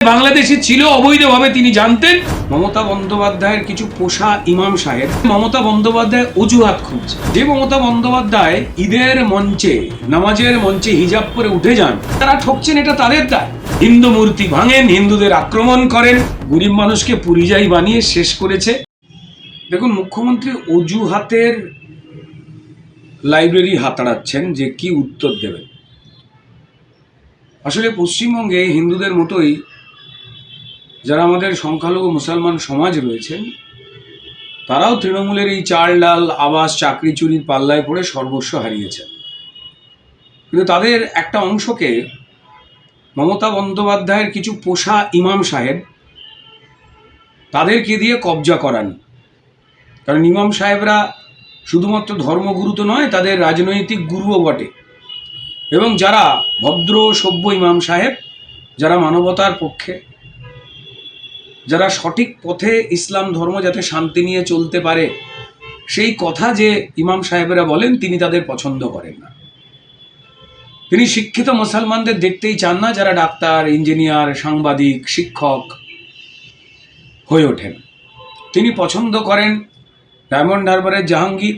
বাংলাদেশে ছিল অবৈধভাবে, তিনি জানতেন। মমতা বন্দ্যোপাধ্যায়ের কিছু পোষা ইমাম সাহেব মমতা বন্দ্যোপাধ্যায় অজুহাত খুঁজছে। যে মমতা বন্দ্যোপাধ্যায় ঈদের মঞ্চে, নামাজের মঞ্চে হিজাব করে উঠে যান, তারা ঠকছেন, এটা তাদের দায়। হিন্দু মূর্তি ভাঙেন, হিন্দুদের আক্রমণ করেন, গরিব মানুষকে পরিযায়ী বানিয়ে শেষ করেছে। দেখুন, মুখ্যমন্ত্রী অজুহাতের লাইব্রেরি হাতাড়াচ্ছেন যে কি উত্তর দেবেন। আসলে পশ্চিমবঙ্গে হিন্দুদের মতোই যারা আমাদের সংখ্যালঘু মুসলমান সমাজ রয়েছেন তারাও তৃণমূলের এই চাল ডাল, আবাস, চাকরি চুরির পাল্লায় পড়ে সর্বস্ব হারিয়েছেন। কিন্তু তাদের একটা অংশকে মমতা বন্দ্যোপাধ্যায়ের কিছু পোষা ইমাম সাহেব তাদেরকে দিয়ে কবজা করান। কারণ ইমাম সাহেবরা শুধুমাত্র ধর্মগুরু তো নয়, তাদের রাজনৈতিক গুরুও বটে। এবং যারা ভদ্র, সভ্য ইমাম সাহেব, যারা মানবতার পক্ষে যারা সঠিক পথে ইসলাম ধর্ম যাতে শান্তি নিয়ে চলতে পারে, সেই কথা যে ইমাম সাহেবেরা বলেন, তিনি তাদের পছন্দ করেন না। তিনি শিক্ষিত মুসলমানদের দেখতেই চান না যারা ডাক্তার, ইঞ্জিনিয়ার, সাংবাদিক, শিক্ষক হয়ে ওঠেন। তিনি পছন্দ করেন ডায়মন্ড হারবারের জাহাঙ্গীর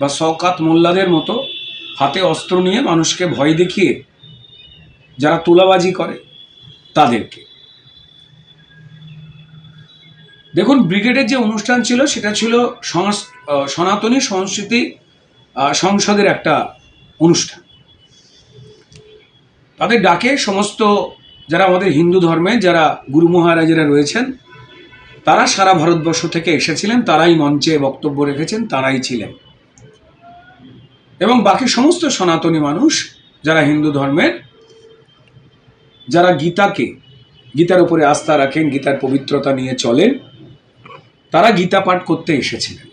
বা শওকাত মোল্লাদের মতো হাতে অস্ত্র নিয়ে মানুষকে ভয় দেখিয়ে যারা তুলাবাজি করে, তাদেরকে। দেখুন, ব্রিগেডের যে অনুষ্ঠান ছিল, সেটা ছিল সনাতনী সংস্কৃতি সংসদের একটা অনুষ্ঠান। তাদের ডাকে সমস্ত যারা আমাদের হিন্দু ধর্মে, যারা গুরু মহারাজেরা রয়েছেন, তারা সারা ভারতবর্ষ থেকে এসেছিলেন, তারাই মঞ্চে বক্তব্য রেখেছেন, তারাই ছিলেন। এবং বাকি সমস্ত সনাতনী মানুষ, যারা হিন্দু ধর্মের, যারা গীতাকে, গীতার উপরে আস্থা রাখেন, গীতার পবিত্রতা নিয়ে চলেন তারা গীতা পাঠ করতে এসেছিলেন।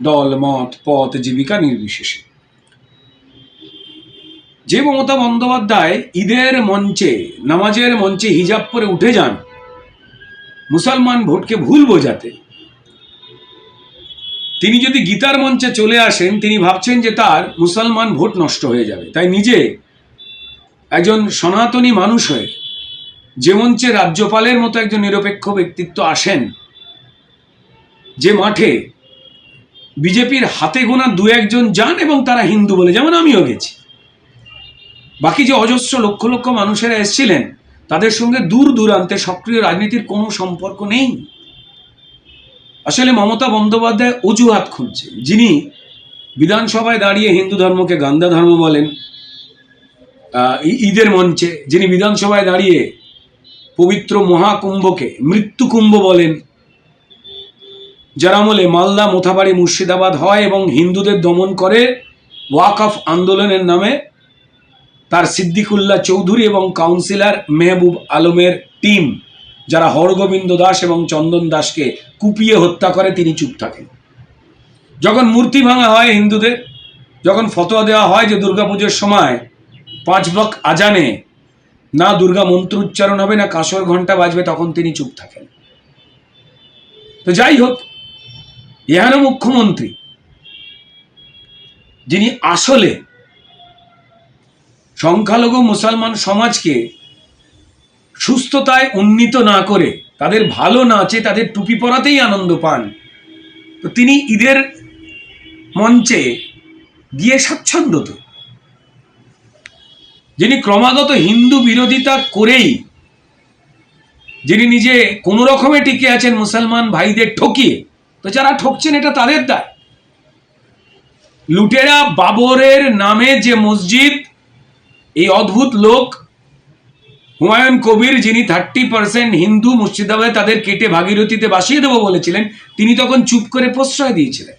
দল, মত, পথ, জীবিকা নির্বিশেষে। যে মমতা বন্দ্যোপাধ্যায় ঈদের মঞ্চে, নামাজের মঞ্চে হিজাব পরে উঠে যান, মুসলমান ভোটকে ভুল বোঝাতে, তিনি যদি গীতার মঞ্চে চলে আসেন, তিনি ভাবছেন যে তার মুসলমান ভোট নষ্ট হয়ে যাবে। তাই নিজে একজন সনাতনী মানুষ হয়ে, যে মঞ্চে রাজ্যপালের মতো একজন নিরপেক্ষ ব্যক্তিত্ব আসেন যে মাঠে বিজেপির হাতে গোনা দু একজন যান এবং তারা হিন্দু বলে, যেমন আমিও গেছি। বাকি যে অজস্র লক্ষ লক্ষ মানুষেরা এসেছিলেন, তাদের সঙ্গে দূর দূরান্তে সক্রিয় রাজনীতির কোনো সম্পর্ক নেই। আসলে মমতা বন্দ্যোপাধ্যায় অজুহাত খুঁজছে। যিনি বিধানসভায় দাঁড়িয়ে হিন্দু ধর্মকে গান্দা ধর্ম বলেন ঈদের মঞ্চে, যিনি বিধানসভায় দাঁড়িয়ে পবিত্র মহাকুম্ভকে মৃত্যু কুম্ভ বলেন যার আমলে মালদা, মোথাবাড়ি, মুর্শিদাবাদ হয় এবং হিন্দুদের দমন করে ওয়াকফ আন্দোলনের নামে তার সিদ্দিকুল্লাহ চৌধুরী এবং কাউন্সিলর মেহবুব আলমের টিম, যারা হরগোবিন্দ দাস এবং চন্দন দাসকে কুপিয়ে হত্যা করে, তিনি চুপ থাকেন। যখন মূর্তি ভাঙা হয় হিন্দুদের, যখন ফতোয়া দেওয়া হয় যে দুর্গাপুজোর সময় পাঁচ বক আজানে না দুর্গা মন্ত্র উচ্চারণ হবে, না কাঁসর ঘণ্টা বাজবে, তখন তিনি চুপ থাকেন। তো যাই হোক এখানে মুখ্যমন্ত্রী, যিনি আসলে সংখ্যালঘু মুসলমান সমাজকে সুস্থতায় উন্নীত না করে, তাদের ভালো নাচে তাদের টুপি পরাতেই আনন্দ পান, তো তিনি ঈদের মঞ্চে গিয়ে স্বাচ্ছন্দ্য তো যিনি ক্রমাগত হিন্দু বিরোধিতা করেই, যিনি নিজে কোনো রকমে টিকে আছেন মুসলমান ভাইদের ঠকিয়ে তো যারা ঠকছেন, এটা তাদের দায়। লুটেরা বাবরের নামে যে মসজিদ, এই অদ্ভুত লোক, হুমায়ুন কবির, যিনি থার্টি পার্সেন্ট হিন্দু মুর্শিদাবাদে তাদের কেটে ভাগীরথীতে বাসিয়ে দেবো বলেছিলেন, তিনি তখন চুপ করে প্রশ্রয় দিয়েছিলেন।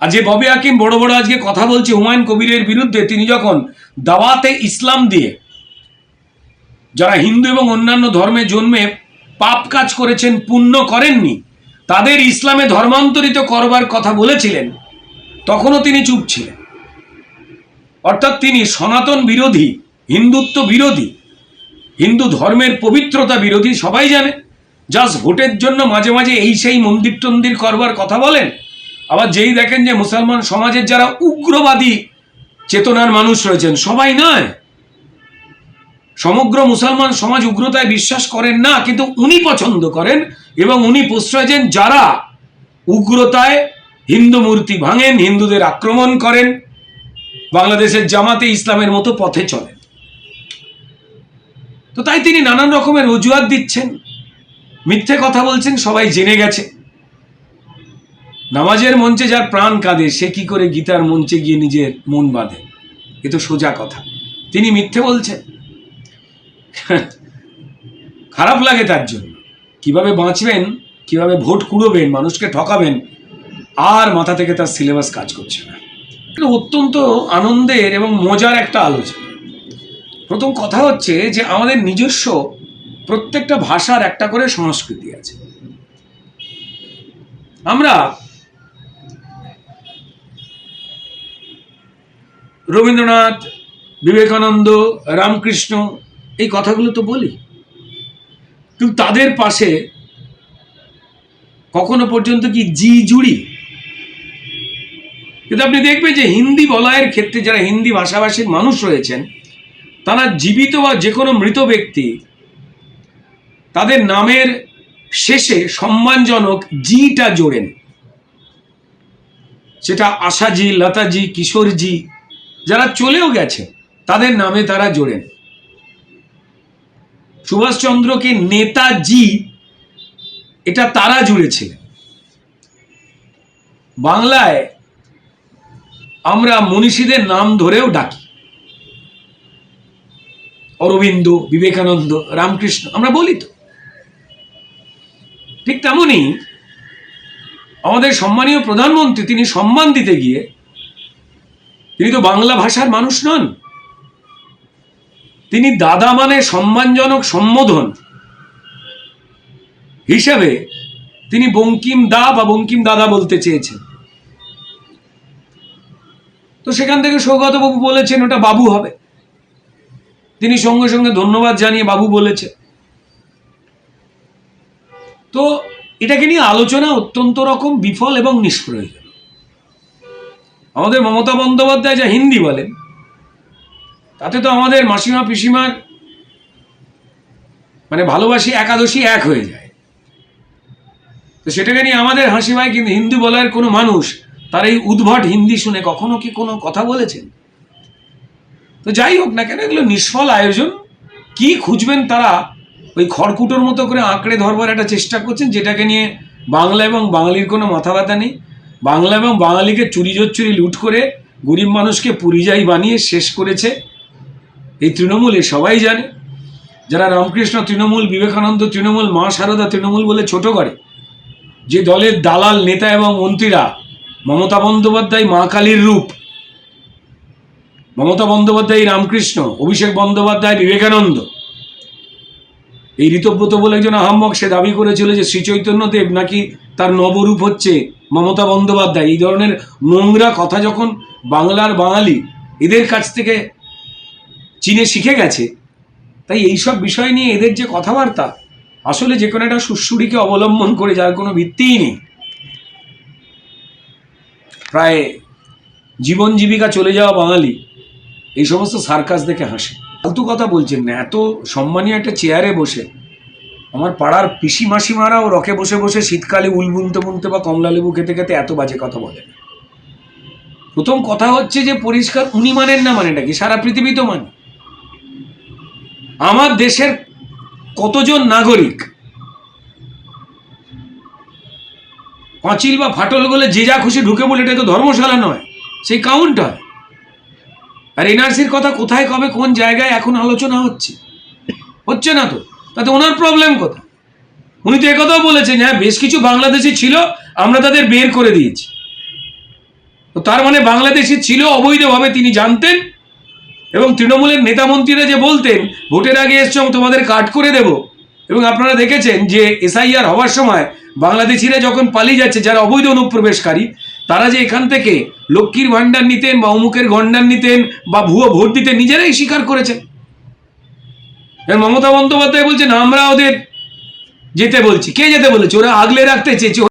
আর যে ববি হাকিম বড় বড় আজকে কথা বলছে হুমায়ুন কবিরের বিরুদ্ধে, তিনি যখন দাওয়াতে ইসলাম দিয়ে যারা হিন্দু এবং অন্যান্য ধর্মে জন্মে পাপ কাজ করেছেন, পুণ্য করেননি তাদের ইসলামে ধর্মান্তরিত করবার কথা বলেছিলেন, তখনও তিনি চুপ ছিলেন। অর্থাৎ তিনি সনাতন বিরোধী, হিন্দুত্ব বিরোধী, হিন্দু ধর্মের পবিত্রতা বিরোধী সবাই জানে। জাস্ট ভোটের জন্য মাঝে মাঝে এই সেই মন্দির টন্দির করবার কথা বলেন। আবার যেই দেখেন যে মুসলমান সমাজের যারা উগ্রবাদী, চেতনার মানুষ রয়েছেন, সবাই নয়। সমগ্র মুসলমান সমাজ উগ্রতায় বিশ্বাস করেন না, কিন্তু উনি পছন্দ করেন এবং উনি প্রশ্রয় দেন যারা উগ্রতায় হিন্দু মূর্তি ভাঙেন, হিন্দুদের আক্রমণ করেন, বাংলাদেশের জামাতে ইসলামের মতো পথে চলেন। তো তাই তিনি নানান রকমের অজুহাত দিচ্ছেন, মিথ্যে কথা বলছেন, সবাই জেনে গেছে। নামাজের মঞ্চে যার প্রাণ কাঁদে, সে কি করে গীতার মঞ্চে গিয়ে নিজের মন বাঁধে? এ তো সোজা কথা। তিনি মিথ্যে বলছেন। খারাপ লাগে তার জন্য। কীভাবে বাঁচবেন, কীভাবে ভোট কুড়োবেন, মানুষকে ঠকাবেন, আর মাথা থেকে তার সিলেবাস কাজ করছে না। অত্যন্ত আনন্দের এবং মজার একটা আলোচনা। প্রথম কথা হচ্ছে যে আমাদের নিজস্ব প্রত্যেকটা ভাষার একটা করে সংস্কৃতি আছে। আমরা রবীন্দ্রনাথ, বিবেকানন্দ, রামকৃষ্ণ এই কথাগুলো তো বলি। কিন্তু তাদের পাশে কখনো পর্যন্ত কি জি জুড়ি? কিন্তু আপনি দেখবেন যে হিন্দি বলয়ের ক্ষেত্রে যারা হিন্দি ভাষাভাষীর মানুষ রয়েছেন, তারা জীবিত বা যে কোনো মৃত ব্যক্তি, তাদের নামের শেষে সম্মানজনক জিটা জোড়েন। সেটা আশাজি, লতাজি, কিশোরজি, যারা চলেও গেছে, তাদের নামে তারা জোড়েন। সুভাষচন্দ্রকে নেতাজি, এটা তারা জুড়েছিলেন। বাংলায় আমরা মনীষীদের নাম ধরেও ডাকি। অরবিন্দ, বিবেকানন্দ, রামকৃষ্ণ, আমরা বলি তো। ঠিক তেমনই আমাদের সম্মানীয় প্রধানমন্ত্রী, তিনি সম্মান দিতে গিয়ে তিনি তো বাংলা ভাষার মানুষ নন। তিনি দাদা মানে সম্মানজনক সম্বোধন হিসেবে তিনি বঙ্কিম দা বা বঙ্কিম দাদা বলতে চেয়েছেন। তো সেখান থেকে সৌগতবাবু বলেছেন, ওটা বাবু হবে। তিনি সঙ্গে সঙ্গে ধন্যবাদ জানিয়ে বাবু বলেছে তো এটাকে নিয়ে আলোচনা অত্যন্ত রকম বিফল এবং নিষ্প্রয়োজন। আমাদের মমতা বন্দ্যোপাধ্যায় যা হিন্দি বলেন তাতে তো আমাদের মাসিমা পিসিমার মানে ভালোবাসি একাদশী এক হয়ে যায়। তো সেটাকে নিয়ে আমাদের হাসি পায় কিন্তু হিন্দি বলার কোনো মানুষ তার এই উদ্ভট হিন্দি শুনে কখনো কি কোনো কথা বলেছেন? তো যাই হোক না কেন, এগুলো নিষ্ফল আয়োজন। কি খুঁজবেন তারা? ওই খড়কুটোর মতো করে আঁকড়ে ধরবার একটা চেষ্টা করছেন, যেটাকে নিয়ে বাংলা এবং বাঙালির কোনো মাথা ব্যথা নেই। বাংলা এবং বাঙালিকে চুরি জোচ্চুরি লুট করে গরিব মানুষকে পরিযায়ী বানিয়ে শেষ করেছে। এই তৃণমূলে সবাই জানে। যারা রামকৃষ্ণ তৃণমূল, বিবেকানন্দ তৃণমূল, মা সারদা তৃণমূল বলে ছোট করে, যে দলের দালাল নেতা এবং মন্ত্রীরা মমতা বন্দ্যোপাধ্যায়, মা কালীর রূপ, মমতা বন্দ্যোপাধ্যায় রামকৃষ্ণ, অভিষেক বন্দ্যোপাধ্যায় বিবেকানন্দ, এই ঋতব্রত বলে একজন আহম্মক, সে দাবি করেছিল যে শ্রী চৈতন্যদেব নাকি তার নবরূপ হচ্ছে মমতা বন্দ্যোপাধ্যায়। এই ধরনের নোংরা কথা যখন বাংলার বাঙালি এদের কাছ থেকে চীনে শিখে গেছে। তাই এইসব বিষয় নিয়ে এদের যে কথাবার্তা, আসলে যে কোনো একটা সুশ্রুড়িকে অবলম্বন করে যার কোনো ভিত্তিই নেই। প্রায় জীবন জীবিকা চলে যাওয়া বাঙালি এই সমস্ত সার্কাস দেখে হাসে। ফালতু কথা বলছেন না, এত সম্মানীয় একটা চেয়ারে বসে, আমার পাড়ার পিসি মাসিমারাও রকে বসে বসে শীতকালে উল বুনতে বুনতে বা কমলা লেবু খেতে খেতে এত বাজে কথা বলে প্রথম কথা হচ্ছে যে পরিষ্কার উনি মানেন না মানেটা কি? সারা পৃথিবী তো মানে। আমার দেশের কতজন নাগরিক পাঁচিল বা ফাটল বলে যে যা খুশি ঢুকে বলে এটা তো ধর্মশালা নয়, সেই কাউন্ট হয় আর এনআরসির কথা কোথায়, কবে, কোন জায়গায় এখন আলোচনা হচ্ছে? হচ্ছে না তো, তাতে ওনার প্রবলেম কোথায়? উনি তো একথাও বলেছেন হ্যাঁ বেশ কিছু বাংলাদেশি ছিল, আমরা তাদের বের করে দিয়েছি। তো তার মানে বাংলাদেশি ছিল অবৈধভাবে, তিনি জানতেন এবং তৃণমূলের নেতা মন্ত্রীরা যে বলতেন, ভোটের আগে এসছো তোমাদের কাট করে দেব। এবং আপনারা দেখেছেন যে এসআইআর হওয়ার সময় বাংলাদেশিরা যখন পালিয়ে যাচ্ছে, যারা অবৈধ অনুপ্রবেশকারী, তারা যে এখান থেকে লক্ষ্মীর ভাণ্ডার নিতেন বা অমুকের গণ্ডার নিতেন বা ভুয়ো ভোট দিতেন, নিজেরাই স্বীকার করেছেন। মমতা বন্দ্যোপাধ্যায় বলছেন, আমরা ওদের যেতে বলছি। কে যেতে বলেছে? ওরা আগলে রাখতে চেয়েছে।